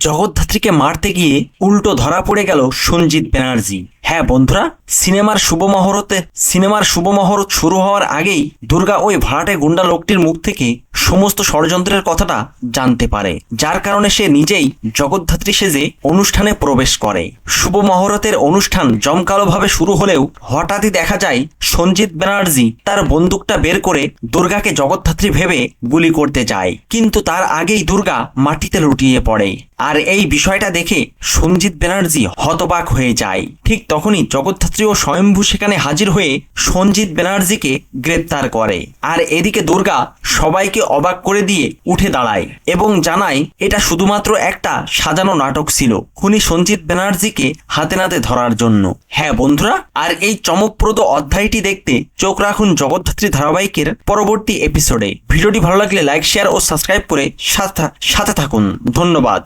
জগদ্ধাত্রীকে মারতে গিয়ে উল্টো ধরা পড়ে গেল সঞ্জিত ব্যানার্জি। হ্যাঁ বন্ধুরা, সিনেমার শুভ মহরতে, সিনেমার শুভ মহরত শুরু হওয়ার আগেই দুর্গা ওই ভাড়াটে গুন্ডা লোকটির মুখ থেকে সমস্ত ষড়যন্ত্রের কথাটা জানতে পারে, যার কারণে সে নিজেই জগদ্ধাত্রী সেজে অনুষ্ঠানে প্রবেশ করে। শুভ মহরতের অনুষ্ঠান জমকালোভাবে শুরু হলেও হঠাৎই দেখা যায় সঞ্জিত ব্যানার্জি তার বন্দুকটা বের করে দুর্গাকে জগদ্ধাত্রী ভেবে গুলি করতে যায়। কিন্তু তার আগেই দুর্গা মাটিতে লুটিয়ে পড়ে। আর এই বিষয়টা দেখে সঞ্জিত ব্যানার্জি হতবাক হয়ে যায়। ঠিক তখনই জগদ্ধাত্রী ও স্বয়ম্ভু সেখানে হাজির হয়ে সঞ্জিত ব্যানার্জিকে গ্রেপ্তার করে। আর এদিকে দুর্গা সবাইকে অবাক করে দিয়ে উঠে দাঁড়ায় এবং জানায়, এটা শুধুমাত্র একটা সাজানো নাটক ছিল। খুনি সঞ্জিত ব্যানার্জিকে হাতে নাতে ধরার জন্য। হ্যাঁ বন্ধুরা, আর এই চমকপ্রদ অধ্যায়টি দেখতে চোখ রাখুন জগদ্ধাত্রী ধারাবাহিকের পরবর্তী এপিসোডে ভিডিওটি ভালো লাগলে লাইক শেয়ার ও সাবস্ক্রাইব করে সাথে সাথে থাকুন। ধন্যবাদ।